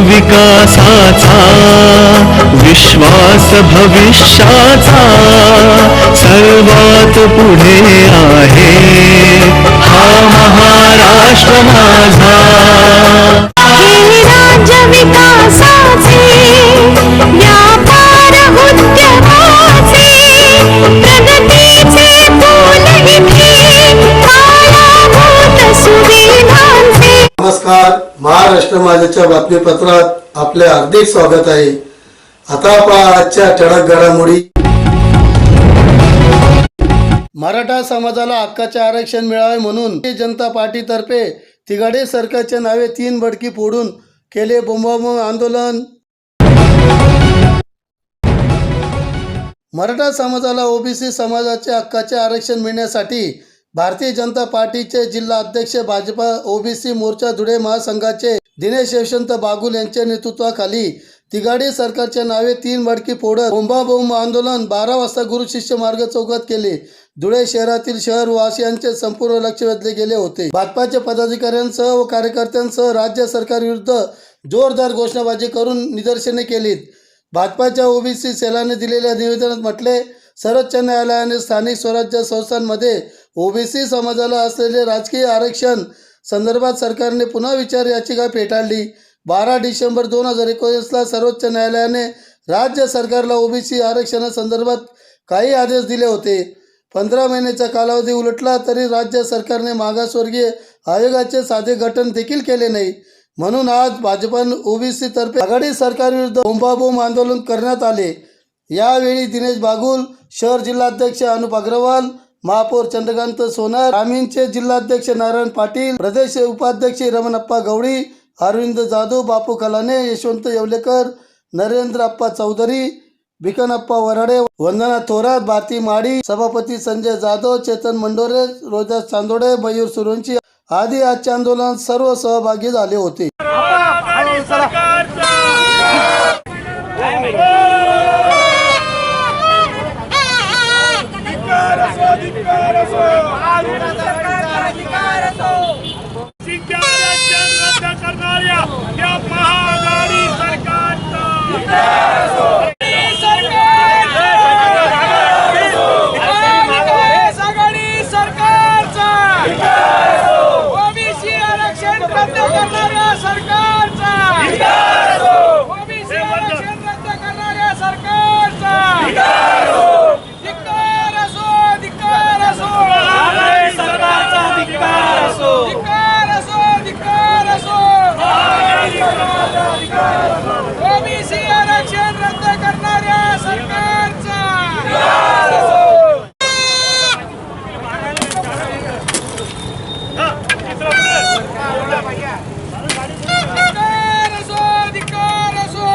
विकासाचा विश्वास भविष्याचा सर्वात पुढे आहे. हा महाराष्ट्र माझा. नमस्कार महाराष्ट्र माझ्याच्या बातमीपत्रात आपले हार्दिक स्वागत आहे. आता पहा आजच्या ठळक घडामोडी. मराठा समाजाला हक्काचे आरक्षण मिळावे म्हणून जनता पार्टीतर्फे तिघाडे सरकारच्या नावे तीन बडकी फोडून केले बोंबाबोंब आंदोलन. मराठा समाजाला ओबीसी समाजाचे हक्काचे आरक्षण मिळण्यासाठी भारतीय जनता पार्टीचे जिल्हा अध्यक्ष भाजपा ओबीसी मोर्चा धुळे महासंघाचे दिनेश यशवंत बागुल यांच्या नेतृत्वाखाली तिघाडी सरकारच्या नावे तीन मडकी फोडत बोंबाबोंब आंदोलन बारा वाजता गुरु शिष्य मार्ग चौकात केले. धुळे शहरातील शहरवासियांचे संपूर्ण लक्ष वेधले गेले होते. भाजपाच्या पदाधिकाऱ्यांसह व कार्यकर्त्यांसह राज्य सरकारविरुद्ध जोरदार घोषणाबाजी करून निदर्शने केलीत. भाजपाच्या ओबीसी सेलाने दिलेल्या निवेदनात म्हटले सर्वोच्च न्यायालयाने स्थानिक स्वराज्य संस्थांमध्ये ओबीसी समाजाला असलेले राजकीय आरक्षण संदर्भात सरकारने पुन्हा विचार याचिका फेटाळली. बारा डिसेंबर दोन हजार एकोणीसला सर्वोच्च न्यायालयाने राज्य सरकारला ओबीसी आरक्षणासंदर्भात काही आदेश दिले होते. पंधरा महिन्याचा कालावधी उलटला तरी राज्य सरकारने मागासवर्गीय आयोगाचे साधे गठन देखील केले नाही. म्हणून आज भाजपानं ओबीसी तर्फे आघाडी सरकारविरुद्ध बोंबाबोंब आंदोलन करण्यात आले. यावेळी दिनेश बागुल शहर जिल्हाध्यक्ष अनुप अग्रवाल महापौर चंद्रकांत सोनार ग्रामीणचे जिल्हाध्यक्ष नारायण पाटील प्रदेश उपाध्यक्ष रमणप्पा गवळी अरविंद जाधव बापू कलाने यशवंत येवलेकर नरेंद्र अप्पा चौधरी भिकनप्पा वराडे वंदना थोरात भारती माडी सभापती संजय जाधव चेतन मंडोरे रोजास चांदोडे मयूर सुरवंशी आदी आजच्या आंदोलनात सर्व सहभागी झाले होते आरक्षण रद्द करणाऱ्या या महाआघाडी सरकारचा आघाडी सरकारचा ओबीसी आरक्षण रद्द करणाऱ्या सरकारचा ओबीसी आरक्षण रद्द करणाऱ्या सरकारचा धिक्कार असो धिक्कार असो सरकारचा धिक्कार असो धिक्कार असो धिक्कार असो ओबीसी आरक्षण रद्द करणाऱ्या सरकारचा धिक्कार असो धिक्कार असो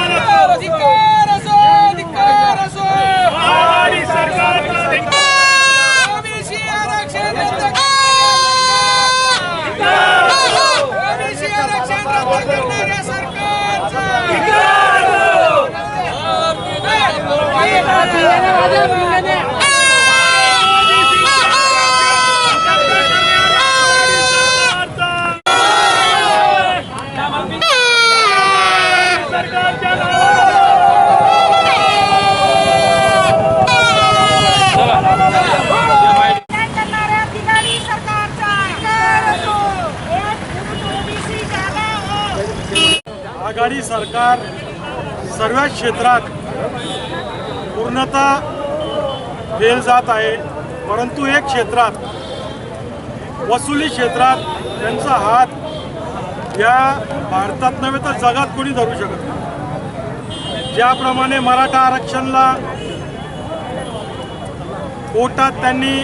धिक्कार असो धिक्कार असो महाआघाडी सरकारचा धिक्कार. ओबीसी आरक्षण रद्द ओबीसी आरक्षण रद्द करणाऱ्या काय करणाऱ्या बिगाडी सरकारचा एक ओबीसी जागा हो आघाडी सरकार सर्व क्षेत्रात पूर्णतः फेल जात आहे परंतु एक क्षेत्रात वसुली क्षेत्रात त्यांचा हात या भारतात नव्हे तर जगात कोणी धरू शकत नाही. ज्याप्रमाणे मराठा आरक्षणला कोर्टात त्यांनी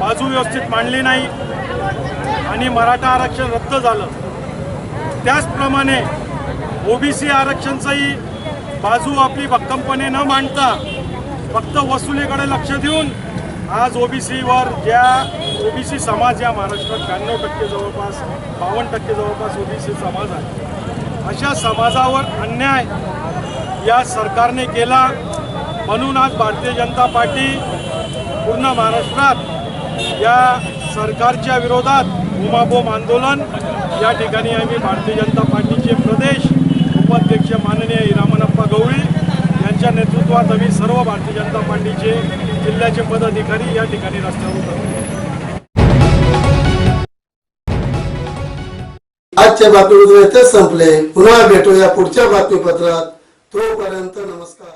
बाजू व्यवस्थित मांडली नाही आणि मराठा आरक्षण रद्द झालं त्याचप्रमाणे ओबीसी आरक्षणचंही बाजू आपली भक्कमपणे न मांडता फक्त वसुलीकडे लक्ष देऊन आज ओबीसीवर ज्या ओबीसी समाज या महाराष्ट्रात ब्याण्णव टक्के जवळपास बावन्न टक्के जवळपास ओबीसी समाज आहे. अशा समाजावर अन्याय या सरकारने केला म्हणून आज भारतीय जनता पार्टी पूर्ण महाराष्ट्रात या सरकारच्या विरोधात उमाबोम आंदोलन या ठिकाणी आम्ही भारतीय जनता पार्टीचे प्रदेश उपाध्यक्ष माननीय हिरामनप्पा गवळी यांच्या नेतृत्वात आम्ही सर्व भारतीय जनता पार्टीचे जिल्ह्याचे पदाधिकारी या ठिकाणी रस्त्यावर उतरलो आजच्या बातमीपत्र इथेच संपले. पुन्हा भेटूया पुढच्या बातमीपत्रात. तोपर्यंत नमस्कार.